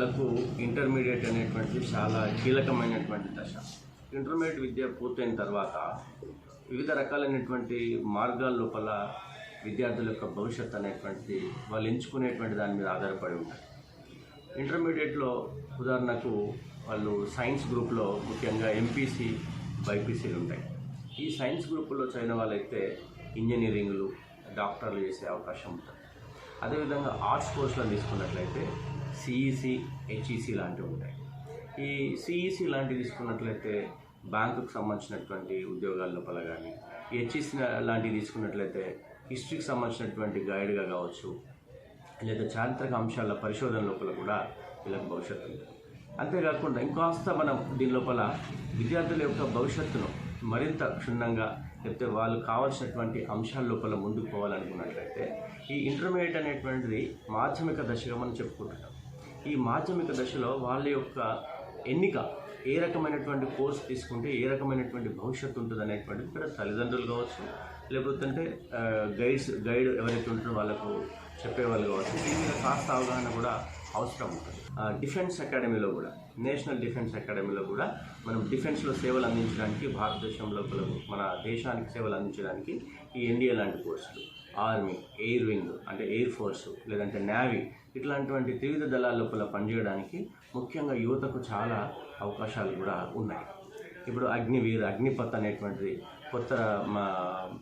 విద్యార్థులకు ఇంటర్మీడియట్ అనేటువంటిది చాలా కీలకమైనటువంటి దశ. ఇంటర్మీడియట్ విద్య పూర్తయిన తర్వాత వివిధ రకాలైనటువంటి మార్గాల లోపల విద్యార్థుల యొక్క భవిష్యత్తు అనేటువంటిది వాళ్ళు ఎంచుకునేటువంటి దాని మీద ఆధారపడి ఉంటాయి ఇంటర్మీడియట్లో ఉదాహరణకు వాళ్ళు సైన్స్ గ్రూప్లో ముఖ్యంగా ఎంపీసీ బైపీసీలు ఉంటాయి. ఈ సైన్స్ గ్రూపుల్లో చదివిన వాళ్ళైతే ఇంజనీరింగ్లు డాక్టర్లు చేసే అవకాశం ఉంటుంది. అదేవిధంగా ఆర్ట్స్ కోర్సులను తీసుకున్నట్లయితే సిఈసి హెచ్ఈసి లాంటివి ఉంటాయి. ఈ సిఈసి లాంటివి తీసుకున్నట్లయితే బ్యాంకుకు సంబంధించినటువంటి ఉద్యోగాల లోపల కానీ హెచ్ఈసి లాంటివి తీసుకున్నట్లయితే హిస్టరీకి సంబంధించినటువంటి గైడ్గా కావచ్చు లేదా చారిత్రక అంశాల పరిశోధన లోపల కూడా వీళ్ళకి భవిష్యత్తు ఉంది అంతేకాకుండా ఇంకాస్త మనం దీని లోపల విద్యార్థుల యొక్క భవిష్యత్తును మరింత క్షుణ్ణంగా లేకపోతే వాళ్ళు కావాల్సినటువంటి అంశాల లోపల ముందుకు పోవాలనుకున్నట్లయితే ఈ ఇంటర్మీడియట్ అనేటువంటిది మాధ్యమిక దశగా మనం చెప్పుకుంటున్నాం. ఈ మాధ్యమిక దశలో వాళ్ళ యొక్క ఎన్నిక ఏ రకమైనటువంటి కోర్స్ తీసుకుంటే ఏ రకమైనటువంటి భవిష్యత్తు ఉంటుంది అనేటువంటిది ఇక్కడ తల్లిదండ్రులు కావచ్చు లేకపోతే అంటే గైడ్స్ గైడ్ ఎవరైతే ఉంటారో వాళ్ళకు చెప్పేవాళ్ళు కావచ్చు దీని మీద కాస్త అవగాహన కూడా అవసరం ఉంటుంది. డిఫెన్స్ అకాడమీలో కూడా నేషనల్ డిఫెన్స్ అకాడమీలో కూడా మనం డిఫెన్స్లో సేవలు అందించడానికి భారతదేశం లోపల మన దేశానికి సేవలు అందించడానికి ఈ ఎన్డీఏ లాంటి కోర్సులు ఆర్మీ ఎయిర్ వింగ్ అంటే ఎయిర్ ఫోర్స్ లేదంటే నేవీ ఇట్లాంటివంటి త్రివిధ దళాల లోపల పనిచేయడానికి ముఖ్యంగా యువతకు చాలా అవకాశాలు కూడా ఉన్నాయి. ఇప్పుడు అగ్నివీర్ అగ్నిపత్ అనేటువంటిది కొత్త మా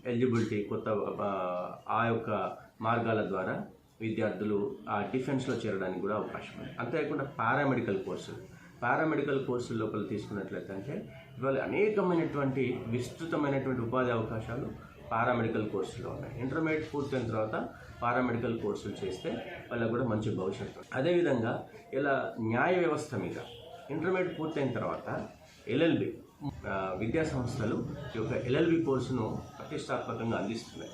ఎలిజిబిలిటీ కొత్త ఆ, ఆ యొక్క మార్గాల ద్వారా విద్యార్థులు ఆ డిఫెన్స్లో చేరడానికి కూడా అవకాశం ఉంది. అంతేకాకుండా పారామెడికల్ కోర్సులు పారామెడికల్ కోర్సుల లోపల తీసుకున్నట్లయితే అంటే ఇవాళ అనేకమైనటువంటి విస్తృతమైనటువంటి ఉపాధి అవకాశాలు పారామెడికల్ కోర్సులో ఉన్నాయి. ఇంటర్మీడియట్ పూర్తయిన తర్వాత పారామెడికల్ కోర్సులు చేస్తే వాళ్ళకు కూడా మంచి భవిష్యత్తు అదేవిధంగా ఇలా న్యాయ వ్యవస్థ మీద ఇంటర్మీడియట్ పూర్తయిన తర్వాత ఎల్ఎల్బి విద్యా సంస్థలు ఈ యొక్క ఎల్ఎల్బి కోర్సును ప్రతిష్టాత్మకంగా అందిస్తున్నాయి.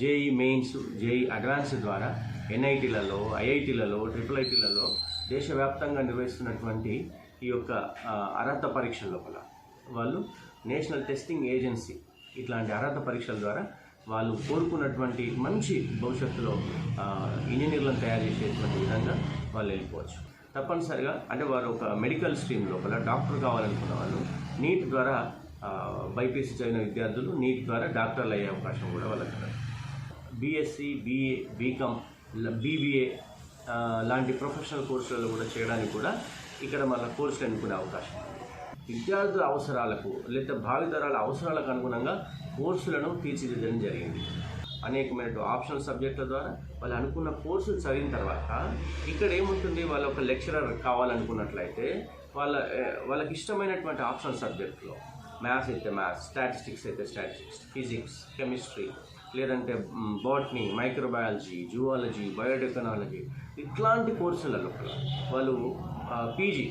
జేఈ మెయిన్స్ జేఈ అడ్వాన్స్ ద్వారా ఎన్ఐటీలలో ఐఐటీలలో ట్రిపుల్ ఐటీలలో దేశవ్యాప్తంగా నిర్వహిస్తున్నటువంటి ఈ యొక్క అర్హత పరీక్షల లోపల వాళ్ళు నేషనల్ టెస్టింగ్ ఏజెన్సీ ఇట్లాంటి అర్హత పరీక్షల ద్వారా వాళ్ళు కోరుకున్నటువంటి మంచి భవిష్యత్తులో ఇంజనీర్లను తయారు చేసేటువంటి విధంగా వాళ్ళు వెళ్ళిపోవచ్చు. తప్పనిసరిగా అంటే వారు ఒక మెడికల్ స్ట్రీమ్ లోపల డాక్టర్ కావాలనుకున్న వాళ్ళు నీట్ ద్వారా బైపీసీ చదివిన విద్యార్థులు నీట్ ద్వారా డాక్టర్లు అయ్యే అవకాశం కూడా వాళ్ళకి బీఎస్సీ బీఏ బీకామ్ బీబీఏ లాంటి ప్రొఫెషనల్ కోర్సులలో కూడా చేయడానికి కూడా ఇక్కడ మళ్ళీ కోర్సులు ఎన్నుకునే అవకాశం ఉంది. విద్యార్థుల అవసరాలకు లేదా భావితరాల అవసరాలకు అనుగుణంగా కోర్సులను తీర్చిదిద్దడం జరిగింది. అనేకమైన ఆప్షనల్ సబ్జెక్టుల ద్వారా వాళ్ళు అనుకున్న కోర్సులు చదివిన తర్వాత ఇక్కడ ఏముంటుంది? వాళ్ళ ఒక లెక్చరర్ కావాలనుకున్నట్లయితే వాళ్ళ వాళ్ళకి ఇష్టమైనటువంటి ఆప్షనల్ సబ్జెక్టులో మ్యాథ్స్ అయితే మ్యాథ్స్ స్టాటిస్టిక్స్ అయితే స్టాటిస్టిక్స్ ఫిజిక్స్ కెమిస్ట్రీ లేదంటే బాటనీ మైక్రోబయాలజీ జువాలజీ బయోటెక్నాలజీ ఇట్లాంటి కోర్సుల లోపల వాళ్ళు PG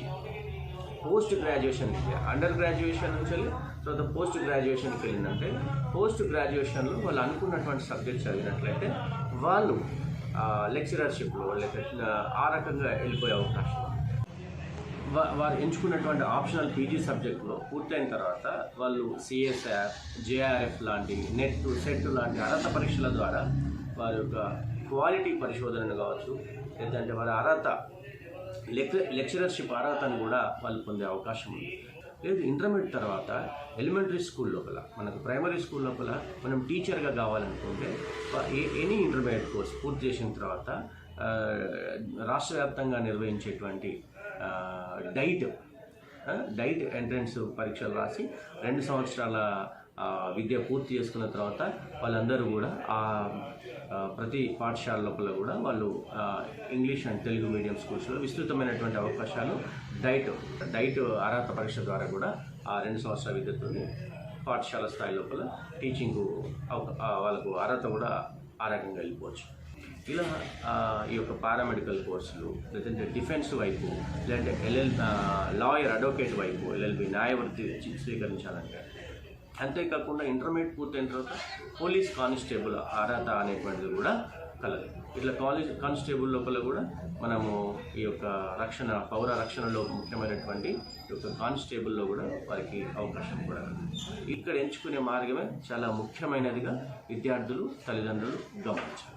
post graduation under graduation నుంచి వెళ్ళి తర్వాత పోస్ట్ గ్రాడ్యుయేషన్కి వెళ్ళిందంటే పోస్ట్ గ్రాడ్యుయేషన్లో వాళ్ళు అనుకున్నటువంటి సబ్జెక్ట్ చదివినట్లయితే వాళ్ళు లెక్చరర్షిప్లో లేకపోతే ఆ రకంగా వెళ్ళిపోయే అవకాశం వారు ఎంచుకున్నటువంటి ఆప్షనల్ పీజీ సబ్జెక్టులో పూర్తయిన తర్వాత వాళ్ళు సిఎస్ఆర్ జేఆర్ఎఫ్ లాంటి నెట్ సెట్ లాంటి అర్హత పరీక్షల ద్వారా వారి యొక్క క్వాలిటీ పరిశోధనను కావచ్చు లేదంటే వారి అర్హత లెక్చరర్షిప్ అర్హతను కూడా వాళ్ళు పొందే అవకాశం ఉంది. లేదు ఇంటర్మీడియట్ తర్వాత ఎలిమెంటరీ స్కూల్ లోపల మనకు ప్రైమరీ స్కూల్ లోపల మనం టీచర్గా కావాలనుకుంటే ఎనీ ఇంటర్మీడియట్ కోర్స్ పూర్తి చేసిన తర్వాత రాష్ట్ర వ్యాప్తంగా నిర్వహించేటువంటి డైట్ డైట్ ఎంట్రన్స్ పరీక్షలు రాసి రెండు సంవత్సరాల విద్య పూర్తి చేసుకున్న తర్వాత వాళ్ళందరూ కూడా ఆ ప్రతి పాఠశాల లోపల కూడా వాళ్ళు ఇంగ్లీష్ అండ్ తెలుగు మీడియం స్కూల్స్లో విస్తృతమైనటువంటి అవకాశాలు డైట్ డైట్ అర్హత పరీక్ష ద్వారా కూడా ఆ రెండు సంవత్సరాల విద్యతోని పాఠశాల స్థాయి లోపల టీచింగ్ వాళ్ళకు అర్హత కూడా ఆ రకంగా వెళ్ళిపోవచ్చు. ఇలా ఈ యొక్క పారామెడికల్ కోర్సులు లేదంటే డిఫెన్స్ వైపు లేదంటే ఎల్ఎల్ లాయర్ అడ్వకేట్ వైపు ఎల్ఎల్బి న్యాయవృత్తి స్వీకరించాలంటే అంతేకాకుండా ఇంటర్మీడియట్ పూర్తయిన తర్వాత పోలీస్ కానిస్టేబుల్ అర్హత అనేటువంటిది కూడా కలదు. ఇట్లా కాలేజ్ కానిస్టేబుల్ లోపల కూడా మనము ఈ యొక్క రక్షణ పౌర రక్షణలో ముఖ్యమైనటువంటి ఈ యొక్క కానిస్టేబుల్లో కూడా వారికి అవకాశం కూడా ఇక్కడ ఎంచుకునే మార్గమే చాలా ముఖ్యమైనదిగా విద్యార్థులు తల్లిదండ్రులు గమనించాలి.